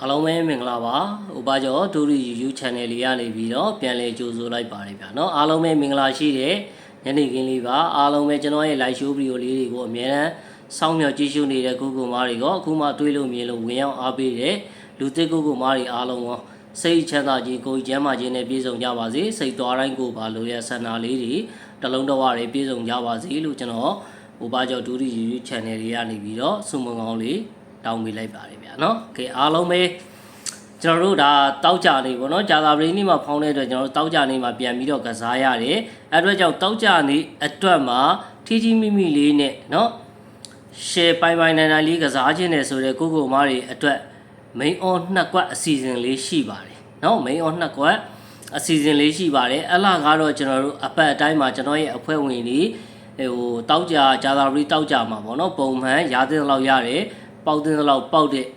အားလုံးပဲမင်္ဂလာပါ။ဥပကျော်ဒူရီ YouTube Channel လေးရနေပြီးတော့ပြန်လည်ကြိုဆိုလိုက်ပါတယ်ဗျာ။နော်အားလုံးပဲမင်္ဂလာရှိတဲ့ညနေခင်းလေးပါ။အားလုံးပဲကျွန်တော်ရဲ့ live show video လေးတွေကိုအများအားစောင့်မျှော်ကြည့်ရှုနေတဲ့ကိုကိုမားတွေကအခုမှတွေးလို့မြင်လို့ဝင်ရောက်အားပေးတဲ့လူသစ်ကိုကိုမားတွေအားလုံးရောစိတ်ချမ်းသာခြင်းကိုယ်ကျန်းမာခြင်းနဲ့ပြည့်စုံကြပါစေ။စိတ်သွားတိုင်းကိုပါလိုရဆန္ဒလေးတွေတလုံးတဝတွေပြည့်စုံကြပါစေလို့ကျွန်တော်ဥပကျော်ဒူရီ YouTube Channel လေးရနေပြီးတော့ဆုမွန်ကောင်းလေး တောင်းပေးလိုက်ပါတယ်ဗျာနော်ကဲအားလုံးပဲကျွန်တော်တို့ဒါတောက်ကြနေပေါ့နော်ဂျာသာပရိနေမှာဖောင်းတဲ့အတွက်ကျွန်တော်တို့တောက်ကြနေမှာပြန်ပြီးတော့ကစားရတယ်အဲ့အတွက်ကြောင့်တောက်ကြနေအတွက်မှာထီထီမိမိလေးနဲ့နော်ရှယ်ပိုင်ပိုင်နိုင်နိုင်လေးကစားခြင်းနဲ့ဆိုတဲ့ကိုကိုမားတွေအတွက် main on နှစ်ကွက်အစီအစဉ်လေးရှိပါတယ်နော် main on နှစ်ကွက်အစီအစဉ်လေးရှိပါတယ်အဲ့လကတော့ကျွန်တော်တို့အပတ်အတိုင်းမှာကျွန်တော်ရဲ့အဖွဲ့ဝင်တွေဟိုတောက်ကြဂျာသာပရိတောက်ကြမှာပေါ့နော်ပုံမှန်ရာသီလောက်ရတယ် ပေါက်သင်းလောက်ပေါက်တဲ့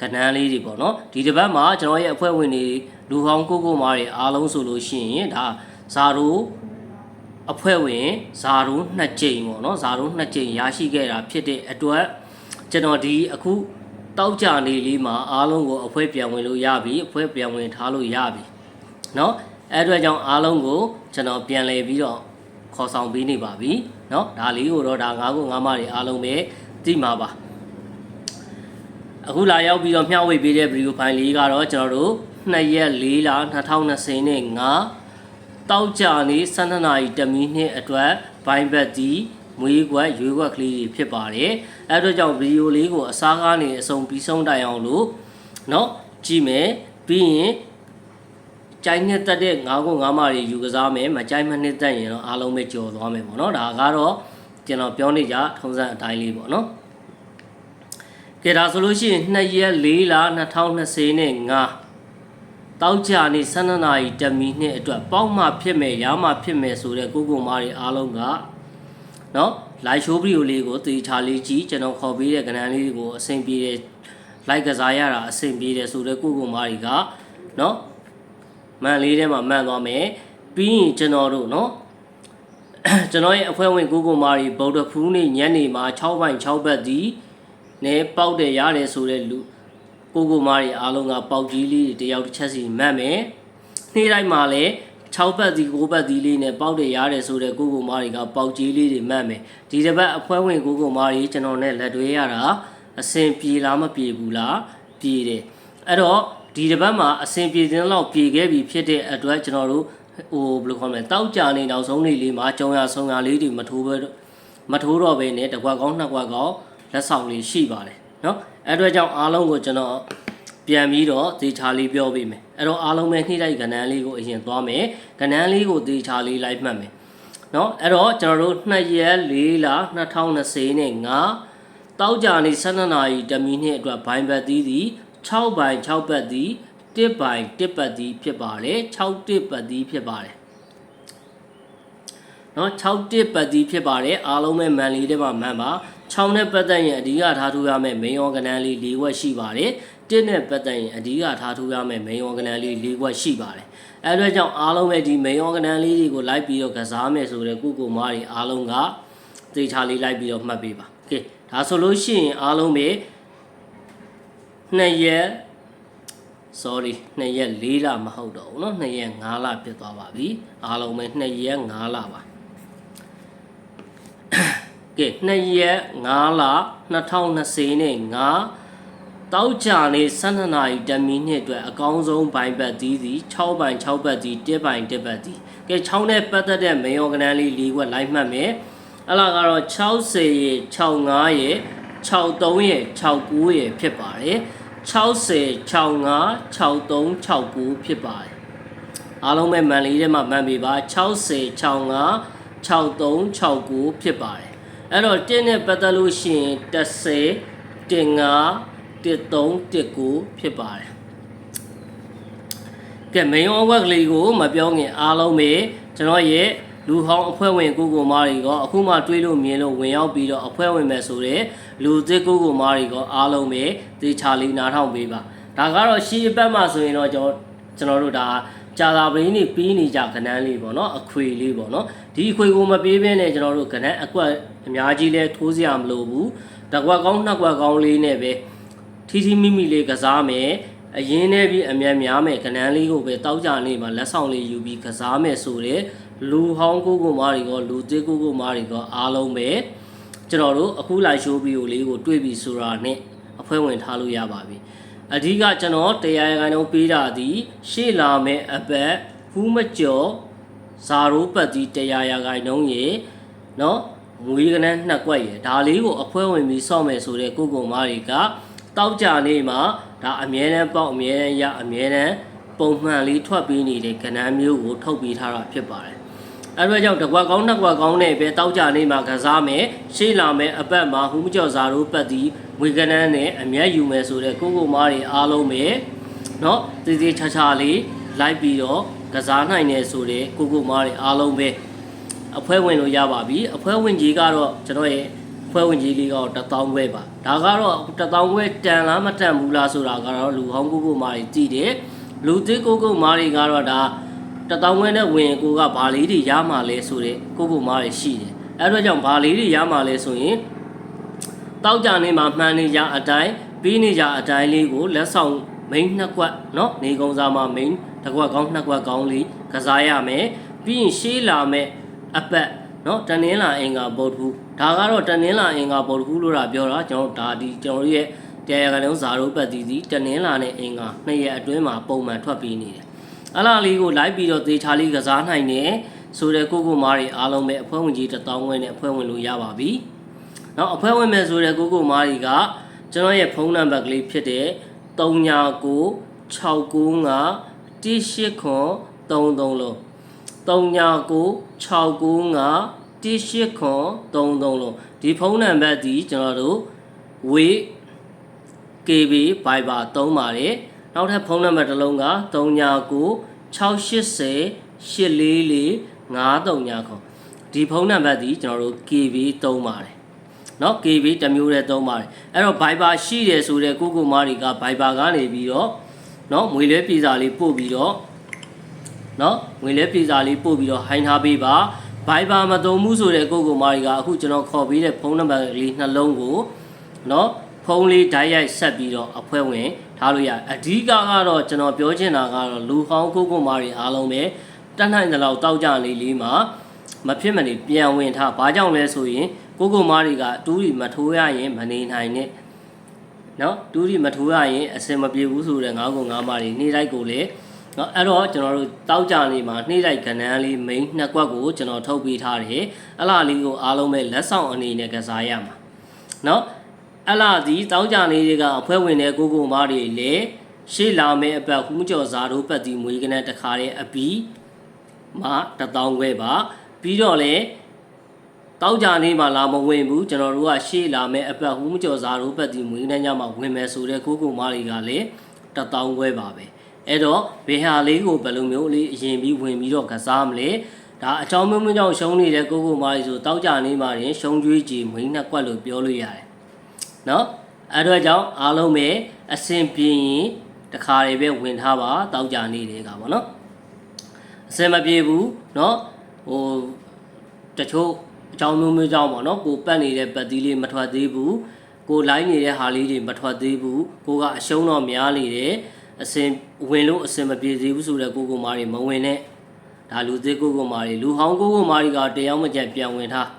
ကဏ္ဍလေးတွေပေါ့နော်ဒီတစ်ပတ်မှာကျွန်တော်ရဲ့အဖွဲ့ဝင်တွေလူဟောင်းကိုကိုမားတွေအားလုံးဆိုလို့ရှိရင်ဒါဇာရိုအဖွဲ့ဝင်ဇာရိုနှစ်ကြိမ်ပေါ့နော်ဇာရိုနှစ်ကြိမ်ရရှိခဲ့တာဖြစ်တဲ့အတွက်ကျွန်တော်ဒီအခုတောက်ကြနေလေးမှာအားလုံးကိုအဖွဲ့ပြန်ဝင်လို့ရပြီအဖွဲ့ပြန်ဝင်ထားလို့ရပြီเนาะအဲ့အတွက်ကြောင့်အားလုံးကိုကျွန်တော်ပြန်လည်ပြီးတော့ခေါ်ဆောင်ပေးနေပါပြီเนาะဒါလေးကိုတော့ဒါငါးခုငါးမတွေအားလုံးပဲသိမှာပါ အခုလာရောက်ပြီးတော့မျှဝေပေးတဲ့ဗီဒီယိုဖိုင်လေးကတော့ကျွန်တော်တို့2ရက်4လ2020နဲ့9တောက်ကြနေ12နာရီတမီနှစ်အတွက်ဘိုင်းဘက်ဒီမွေးကွက်ရွေးကွက်ကလေးတွေဖြစ်ပါတယ်အဲအတွက်ကြောင့်ဗီဒီယိုလေးကိုအစားကားနေအဆုံးပြီးဆုံးတိုင်အောင်လို့เนาะကြည့်မယ်ပြီးရင်ကြိုင်းနဲ့တက်တဲ့9ခု9မာတွေယူကစားမယ်မကြိုင်းမနှစ်တက်ရင်တော့အားလုံးပဲကြော်သွားမယ်ပေါ့เนาะဒါကတော့ကျွန်တော်ပြောနေကြထုံးစံအတိုင်းလေးပေါ့เนาะ ကဲဒါဆိုလို့ရှိရင်2ရက်4လ2020နဲ့9တောက်ကြနေ12နာရီတမီနှစ်အတွက်ပေါက်မှဖြစ်မယ်ရမှဖြစ်မယ်ဆိုတဲ့ကိုကိုမားတွေအားလုံးကเนาะ live show video လေးကိုသေချာလေးကြည့်ကျွန်တော်ခေါ်ပေးတဲ့ကဏ္ဍလေးကိုအဆင်ပြေတယ် like ကစားရတာအဆင်ပြေတယ်ဆိုတဲ့ကိုကိုမားတွေကเนาะမှန်လေးထဲမှာမှန်သွားမယ်ပြီးရင်ကျွန်တော်တို့เนาะ ကျွန်တော်ရဲ့အဖွဲ့ဝင်ကိုကိုမားတွေဗုဒ္ဓဖူးနေ့ညနေမှာ6ပိုင်း6ဘက်ဒီ နဲ့ပေါက်တယ်ရတယ်ဆိုတဲ့လူကိုကိုမားတွေအားလုံးကပေါက်ကြီးလေးတွေတယောက်တစ်ချက်စီမှတ်မယ်နေ့တိုင်းမှာလည်း6ဘက်ဒီ9ဘက်ဒီလေးနဲ့ပေါက်တယ်ရတယ်ဆိုတဲ့ကိုကိုမားတွေကပေါက်ကြီးလေးတွေမှတ်မယ်ဒီတစ်ပတ်အဖွဲ့ဝင်ကိုကိုမားတွေကျွန်တော်နဲ့လက်တွဲရတာအဆင်ပြေလားမပြေဘူးလားပြေတယ်အဲ့တော့ဒီတစ်ပတ်မှာအဆင်ပြေတဲ့လောက်ပြေခဲ့ပြီဖြစ်တဲ့အတွက်ကျွန်တော်တို့ဟိုဘယ်လိုခေါ်မလဲတောက်ကြနေနောက်ဆုံးနေ့လေးမှာကြုံရဆုံရလေးတွေမထိုးပဲမထိုးတော့ဘဲနဲ့တစ်ခွက်ကောင်းနှစ်ခွက်ကောင်း လက်ဆောင်လေးရှိပါတယ်เนาะအဲ့အတွက်ကြောင့်အားလုံးကိုကျွန်တော်ပြန်ပြီးတော့ဒေချာလေးပြောပေးမယ်အဲ့တော့အားလုံးပဲနှိမ့်လိုက်ကဏ္ဍလေးကိုအရင်သွားမယ်ကဏ္ဍလေးကိုဒေချာလေးလိုက်မှတ်မယ်เนาะအဲ့တော့ကျွန်တော်တို့2ရက်4လ2020နဲ့9တောက်ကြနေ12နာရီတမီနှစ်အတွက်ဘိုင်ဘတ်သီးသည်6ဘိုင်6ဘတ်သည်1ဘိုင်1ဘတ်သည်ဖြစ်ပါတယ်6 1ဘတ်သည်ဖြစ်ပါတယ်နော်6တစ်ပတ်တီးဖြစ်ပါတယ်အားလုံးပဲမန်လီတဲ့မှာမန်ပါ 6နဲ့ပတ်သက်ရင်အဓိကထားထူရမယ် main organ လေး၄ဝက်ရှိပါတယ်1နဲ့ပတ်သက်ရင်အဓိကထားထူရမယ် main organ လေး၄ဝက်ရှိပါတယ်အဲအတွက်ကြောင့်အားလုံးပဲဒီ main organ လေးတွေကိုလိုက်ပြီးတော့ကစားမယ်ဆိုတဲ့ကုကုမားတွေအားလုံးကသေချာလေးလိုက်ပြီးတော့မှတ်ပေးပါโอเคဒါဆိုလို့ရှိရင်အားလုံးပဲ2ရက် sorry 2ရက်4လမဟုတ်တော့ဘူးเนาะ2ရက်5လဖြစ်သွားပါပြီအားလုံးပဲ2ရက်5လပါ ကဲ2ရက်5လ2020နဲ့9တောက်ကြနေ12နာရီတမီနှစ်အတွက်အကောင်းဆုံးဘိုင်ဘတ်သီးသည်6ဘိုင်6ဘတ်သီး1ဘိုင်1ဘတ်သီးကဲ6နဲ့ပတ်သက်တဲ့မေယောကနန်းလေး၄ခွက်လိုက်မှတ်မယ်အဲ့လာကတော့60ရေ65ရေ63ရေ69ရေဖြစ်ပါတယ်60 65 63 69ဖြစ်ပါတယ်အားလုံးပဲမန်လေးထဲမှာမှတ်ပြီပါ60 65 63 69ဖြစ်ပါတယ် အဲ့တော့1နဲ့ပတ်သက်လို့ရှိရင်10 15 13 19ဖြစ်ပါတယ်ကဲ main work လေးကိုမပြောခင်အားလုံးပဲကျွန်တော်ရဲ့လူဟောင်းအဖွဲ့ဝင်ကိုကိုမားတွေကအခုမှတွေးလို့မြင်လို့ဝင်ရောက်ပြီးတော့အဖွဲ့ဝင်မယ်ဆိုတဲ့လူသစ်ကိုကိုမားတွေကအားလုံးပဲတေချာလေးနားထောင်ပေးပါဒါကတော့ရှီအပတ်မှဆိုရင်တော့ကျွန်တော်ကျွန်တော်တို့ဒါ ကြာသာပရင်းနေပြီးနေကြကဏ္ဍလေးပေါ့နော်အခွေလေးပေါ့နော်ဒီအခွေကိုမပေးဘဲနဲ့ကျွန်တော်တို့ကဏ္ဍအကွက်အများကြီးလဲထိုးစရာမလိုဘူးတကွက်ကောင်းနှစ်ကွက်ကောင်းလေးနဲ့ပဲထီထီမိမိလေးကစားမယ်အရင်နဲ့ပြီးအမြန်များမဲ့ကနန်းလေးကိုပဲတောက်ကြနေမှာလက်ဆောင်လေးယူပြီးကစားမယ်ဆိုတဲ့လူဟောင်းကိုကိုမားတွေကလူသေးကိုကိုမားတွေကအားလုံးပဲကျွန်တော်တို့အခုလိုက်ရှိုးဗီဒီယိုလေးကိုတွေ့ပြီဆိုတာနဲ့အဖွဲဝင်ထားလို့ရပါပြီ အဓိကကျွန်တော်တရားရခိုင်နှုန်းပေးတာဒီရှေ့လာမဲ့အပတ်ဖူးမကျော်ဇာရိုးပတ်ဒီတရားရခိုင်နှုန်းရေနော်ငွေကနန်းနှစ်ကွက်ရေဒါလေးကိုအဖွဲဝင်ပြီးစော့မယ်ဆိုတဲ့ကိုကိုမားတွေကတောက်ကြနေမှာဒါအမြဲတမ်းပေါက်အမြဲတမ်းရအမြဲတမ်းပုံမှန်လေးထွက်ပြီးနေတဲ့ကဏ္ဍမျိုးကိုထုတ်ပေးထားတာဖြစ်ပါတယ် အဲ့တော့ကြောင့်တစ်ကွက်ကောင်းနှစ်ကွက်ကောင်းနဲ့ပဲတောက်ကြနေမှာကစားမယ်ရှေ့လာမယ်အပတ်မှာဟူးမကျော်စာတို့ပတ်ဒီငွေကနန်းနဲ့အမျက်ယူမယ်ဆိုတဲ့ကိုကိုမားတွေအားလုံးပဲเนาะတည်တည်ချာချာလေးလိုက်ပြီးတော့ကစားနိုင်တယ်ဆိုတဲ့ကိုကိုမားတွေအားလုံးပဲအဖွဲဝင်လို့ရပါပြီအဖွဲဝင်ကြီးကတော့ကျွန်တော်ရဲ့ဖွဲဝင်ကြီးလေးကတော့1000ခွဲပါဒါကတော့1000ခွဲတန်လားမတန်ဘူးလားဆိုတာကတော့လူဟောင်းကိုကိုမားတွေကြည့်တယ်လူသစ်ကိုကိုမားတွေကတော့ဒါ 1000ခွဲနဲ့ဝင်ကိုကဘာလေးတွေရမှာလဲဆိုတဲ့ကိုကိုမားတွေရှိတယ်အဲ့တော့ကြောင့်ဘာလေးတွေရမှာလဲဆိုရင် တောက်ကြနေမှာမှန်နေကြအတိုင်းပြီးနေကြအတိုင်းလေးကိုလက်ဆောင်မိန်းနှစ်ကွက်เนาะနေကုံစားမှာမိန်းတစ်ကွက်ကောင်းနှစ်ကွက်ကောင်းလေးကစားရမယ်ပြီးရင်ရှေးလာမဲ့အပတ်เนาะတနင်္လာအင်္ဂါဗုဒ္ဓဟူးဒါကတော့တနင်္လာအင်္ဂါဗုဒ္ဓဟူးလို့တာပြောတာကျွန်တော်ဒါဒီကျွန်တော်ရဲ့တရားကလုံးဇာရိုးပတ်တီစီတနင်္လာနဲ့အင်္ဂါနှစ်ရက်အတွင်းမှာပုံမှန်ထွက်ပြီးနေတယ် အလားလေးကိုလိုက်ပြီးတော့သေချာလေးကစားနိုင်တယ်ဆိုတဲ့ကိုကိုမားတွေအားလုံးပဲအဖွဲ့ဝင်ကြီးတစ်တောင်းဝဲနဲ့အဖွဲ့ဝင်လို့ရပါပြီနောက်အဖွဲဝင်မဲ့ဆိုတဲ့ကိုကိုမားကြီးကကျွန်တော်ရဲ့ဖုန်းနံပါတ်ကလေးဖြစ်တဲ့399695 18ခွန်33လုံး399695 18ခွန်33လုံးဒီဖုန်းနံပါတ်ဒီကျွန်တော်တို့ဝေ KB Viber သုံးပါတယ် နောက်ထပ်ဖုန်းနံပါတ်တစ်လုံးက399680 844 539ခွန်ဒီဖုန်းနံပါတ်ဒီကျွန်တော်တို့ KB သုံးပါတယ် เนาะ KB တစ်မျိုးတည်းသုံးပါတယ်အဲ့တော့ Viber ရှိတယ်ဆိုတဲ့ကိုကိုမားတွေက Viber ကနေပြီးတော့เนาะငွေလဲပြည်စာလေးပို့ပြီးတော့เนาะငွေလဲပြည်စာလေးပို့ပြီးတော့ဟိုင်းထားပေးပါ Viber မသုံးဘူးဆိုတဲ့ကိုကိုမားတွေကအခုကျွန်တော်ခေါ်ပေးတဲ့ဖုန်းနံပါတ်လေးနှလုံးကိုเนาะဖုန်းလေးဓာတ်ရိုက်ဆက်ပြီးတော့အဖွဲဝင် ထားလို့ရအဓိကကတော့ကျွန်တော်ပြောချင်တာကတော့လူဟောင်းကိုကိုမားတွေအားလုံးပဲတတ်နိုင်တဲ့လောက်တောက်ကြလေးလေးမှာမဖြစ်မနေပြန်ဝင်ထားဘာကြောင့်လဲဆိုရင်ကိုကိုမားတွေကတူးရီမထိုးရရင်မနေနိုင်နဲ့နော်တူးရီမထိုးရရင်အစင်မပြေဘူးဆိုတဲ့ငါးကုံငါးမားတွေနှိလိုက်ကိုလေနော်အဲ့တော့ကျွန်တော်တို့တောက်ကြနေမှာနှိလိုက်ကဏ္ဍလေးမိန်းနှစ်ကွက်ကိုကျွန်တော်ထုတ်ပေးထားတယ်အလားလေးကိုအားလုံးပဲလက်ဆောင်အနေနဲ့ကစားရမှာနော် အလားဒီတောက်ကြနေတွေကအဖွဲ့ဝင်တဲ့ကိုကိုမားတွေလေရှေ့လာမဲ့အပတ်ဟူးကျော်စားတို့ပတ်တီမွေးကနတခါတဲ့အပီးမှာ1000ခွဲပါပြီးတော့လေတောက်ကြနေမှလာမဝင်ဘူးကျွန်တော်တို့ကရှေ့လာမဲ့အပတ်ဟူးမကျော်စားတို့ပတ်ဒီမွေးနှမ်းညမှာဝင်မယ်ဆိုတဲ့ကိုကိုမားတွေကလည်းတတောင်းခွဲပါပဲအဲ့တော့ဘေဟာလေးကိုဘယ်လိုမျိုးလေးအရင်ပြီးဝင်ပြီးတော့ကစားမလဲဒါအချောင်းမွေးမွေးကြောင့်ရှုံးနေတဲ့ကိုကိုမားတွေဆိုတောက်ကြနေမှရင်ရှုံးကြွေးကြည်မွေးနှက်ကွက်လို့ပြောလို့ရတယ် နော်အဲ့တော့ကြောင့်အားလုံးပဲအဆင်ပြေရင်တခါတွေပဲဝင်ထားပါတောက်ကြနေတယ်ကပေါ့နော်အဆင်မပြေဘူးနော်ဟိုတချို့အကြောင်းမျိုးမျိုးကြောင့်ပေါ့နော်ကိုပတ်နေတဲ့ပတ်သီးလေးမထွက်သေးဘူးကိုလိုင်းနေတဲ့ဟာလေးတွေမထွက်သေးဘူးကိုကအရှုံးတော့များနေတယ်အစင်ဝင်လို့အစင်မပြေသေးဘူးဆိုတော့ကိုကိုမာတွေမဝင်နဲ့ဒါလူသေးကိုကိုမာတွေလူဟောင်းကိုကိုမာတွေကတရားမကြက်ပြန်ဝင်ထား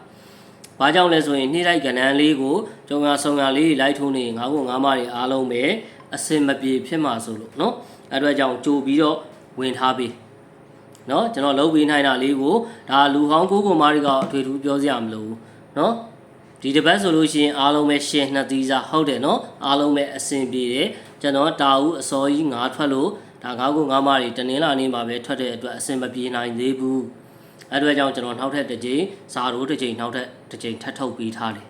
။ဘာကြောင့်လဲဆိုရင်နှိမ့်တိုက်ကဏ္ဍလေးကိုကြုံရဆုံရလေးလိုက်ထုံးနေငါ့ကိုငါမတွေအားလုံးပဲအစင်မပြေဖြစ်မှာဆိုလို့နော်။အဲ့တော့ကြောင့်ကြိုပြီးတော့ဝင်ထားပေး။နော်ကျွန်တော်လုံးပေးနိုင်တာလေးကိုဒါလူဟောင်းကိုကိုမားတွေကအထွေထူးပြောစရာမလိုဘူး။နော်ဒီတစ်ပတ်ဆိုလို့ရှိရင်အားလုံးပဲရှင်နှစ်သီးစားဟုတ်တယ်နော်အားလုံးပဲအဆင်ပြေတယ်ကျွန်တော်တာဦးအစောကြီးငါထွက်လို့ဒါငါ့ကိုငါမတွေတနင်္လာနေ့မှာပဲထွက်တဲ့အတွက်အဆင်မပြေနိုင်သေးဘူး အဲ့အတွက်ကြောင့်ကျွန်တော်နောက်ထပ်တစ်ကြိမ်ဇာရိုးတစ်ကြိမ်နောက်ထပ်တစ်ကြိမ်ထပ်ထုတ်ပေးထားတယ်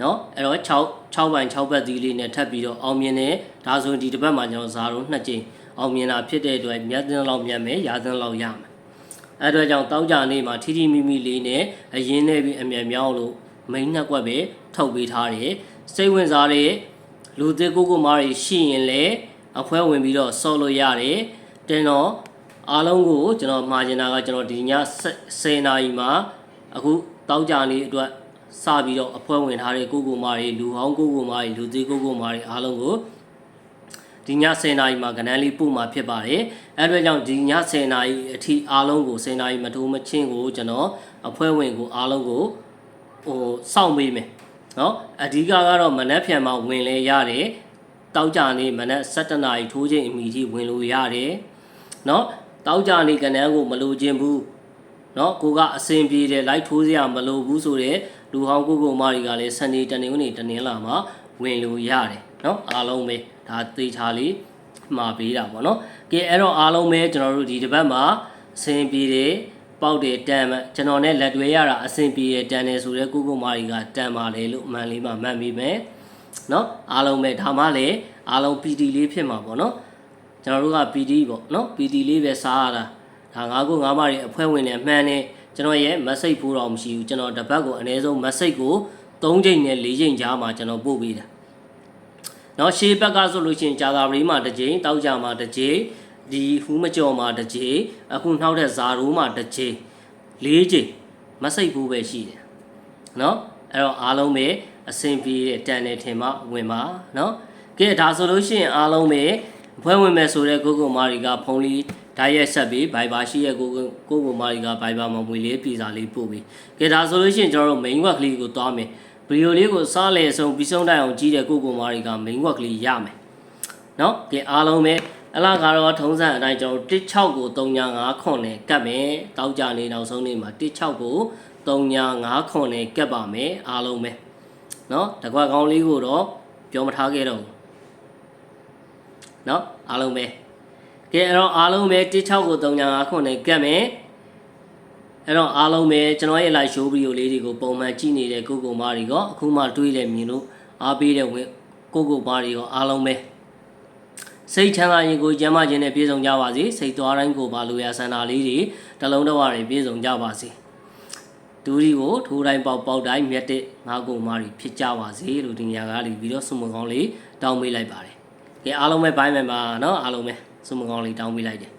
เนาะအဲ့တော့6 6ပိုင်း6ဘက်သီးလေးနဲ့ထပ်ပြီးတော့အောင်မြင်တယ်ဒါဆိုရင်ဒီတစ်ပတ်မှာကျွန်တော်ဇာရိုး2ကြိမ်အောင်မြင်တာဖြစ်တဲ့အတွက်မြတ်တင်လောက်မြတ်မယ်ရာသင်းလောက်ရမယ်အဲ့အတွက်ကြောင့်တောင်းကြနေမှာထီထီမိမိလေးနဲ့အရင်နဲ့ပြီးအမြန်မြောင်းလို့မိန်းနှစ်ကွက်ပဲထုတ်ပေးထားတယ်စိတ်ဝင်စားတဲ့လူသစ်ကိုကိုမားတွေရှိရင်လည်းအဖွဲဝင်ပြီးတော့ဆော့လို့ရတယ်တင်တော့ အားလုံးကိုကျွန်တော်မှာချင်တာကကျွန်တော်ဒီည10နာရီမှာအခုတောင်းကြနေအတွက်စပြီးတော့အဖွဲဝင်ထားတဲ့ကိုကိုမားတွေလူဟောင်းကိုကိုမားတွေလူသစ်ကိုကိုမားတွေအားလုံးကိုဒီည10နာရီမှာကဏ္ဍလေးပို့မှာဖြစ်ပါတယ်အဲဒါကြောင့်ဒီည10နာရီအထိအားလုံးကို10နာရီမထိုးမချင်းကိုကျွန်တော်အဖွဲ့ဝင်ကိုအားလုံးကိုဟိုစောင့်ပေးမယ်နော်အဓိကကတော့မနက်ဖြန်မှာဝင်လဲရတယ်တောက်ကြနေမနက်7နာရီထိုးချိန်အမိထိဝင်လို့ရတယ်နော် တောက်ကြနေကဏ္ဍကိုမလိုချင်ဘူးနော်ကိုကအစင်ပြေတယ်လိုက်ထိုးစရာမလိုဘူးဆိုတော့လူဟောင်းကိုကိုမာရီကလည်းစနေတနေဦးနေတနင်္လာမှာဝင်လို့ရတယ်နော်အားလုံးပဲဒါသေချာလေးမှာပေးတာပေါ့နော်ကဲအဲ့တော့အားလုံးပဲကျွန်တော်တို့ဒီတစ်ပတ်မှာအစင်ပြေတယ်ပေါက်တယ်တန်မယ်ကျွန်တော်နဲ့လက်တွဲရတာအစင်ပြေတယ်တန်တယ်ဆိုတော့ကိုကိုမာရီကတန်ပါလေလို့အမှန်လေးမှမှတ်မိမယ်နော်အားလုံးပဲဒါမှလည်းအားလုံး PD လေးဖြစ်မှာပေါ့နော် ကျွန်တော်တို့က PD ပေါ့နော် PD လေးပဲစားရတာဒါငါကိုငါမတွေအဖွဲ့ဝင်တွေမှန်းနေကျွန်တော်ရဲ့ message ဖိုးတော့မရှိဘူးကျွန်တော်တစ်ပတ်ကိုအနည်းဆုံး message ကို3ချိန်နဲ့4ချိန်ကြားမှာကျွန်တော်ပို့ပေးတာနော်ရှေးဘက်ကဆိုလို့ရှိရင်ဂျာသာရီမှာတစ်ကြိမ်တောက်ကြမှာတစ်ကြိမ်ဒီဟူးမကျော်မှာတစ်ကြိမ်အခုနှောက်တဲ့ဇာရိုးမှာတစ်ကြိမ်၄ကြိမ်မစိတ်ဘူးပဲရှိတယ်နော်အဲ့တော့အားလုံးပဲအဆင်ပြေတဲ့တန်တဲ့ထင်မှဝင်ပါနော်ကဲဒါဆိုလို့ရှိရင်အားလုံးပဲ ဖွဲ့ဝင်မယ်ဆိုတဲ့ကိုကိုမာရီကဖုန်းလေးဓာတ်ရက်ဆက်ပြီးဘိုင်ဘာရှိရဲ့ကိုကိုကိုကိုမာရီကဘိုင်ဘာမှာမွေလေးပြည်စာလေးပို့ပြီးကဲဒါဆိုလို့ရှိရင်ကျွန်တော်တို့ main work လေးကိုသွားမယ် ဗီဒီယိုလေးကိုစားလေဆုံးပြီးဆုံးတိုင်အောင်ကြည့်တဲ့ကိုကိုမာရီက main work လေးရမယ်เนาะကဲအားလုံးပဲအလားကတော့ထုံးစံအတိုင်းကျွန်တော်16ကို395ခွန်နဲ့ကတ်မယ်တောက်ကြနေနောက်ဆုံးနေ့မှာ16ကို395ခွန်နဲ့ကတ်ပါမယ်အားလုံးပဲเนาะတကွက်ကောင်းလေးကိုတော့ပြောမထားခဲ့တော့ နော်အားလုံးပဲကဲအဲ့တော့အားလုံးပဲ16ကို39ခုနဲ့ကတ်မယ်အဲ့တော့အားလုံးပဲကျွန်တော်ရဲ့ live show video လေးတွေကိုပုံမှန်ကြည့်နေတဲ့ကိုကိုမားတွေကအခုမှတွေးလဲမြင်လို့အားပေးတဲ့ဝင်ကိုကိုမားတွေကအားလုံးပဲစိတ်ချမ်းသာရင်ကိုကျမ်းမာခြင်းနဲ့ပြည့်စုံကြပါစေစိတ်သွားတိုင်းကိုပါလိုရာဆန္ဒလေးတွေတလုံးတဝတွေပြည့်စုံကြပါစေဒူရီကိုထိုးတိုင်းပေါက်ပေါက်တိုင်းမြတ်တဲ့ငါကိုမားတွေဖြစ်ကြပါစေလို့ဒီနေရာကလေးပြီးတော့ဆုမွန်ကောင်းလေးတောင်းပေးလိုက်ပါတယ် ကဲအားလုံးပဲဘိုင်းမယ်ပါเนาะအားလုံးပဲဆုမကောင်းလေးတောင်းပေးလိုက်တယ်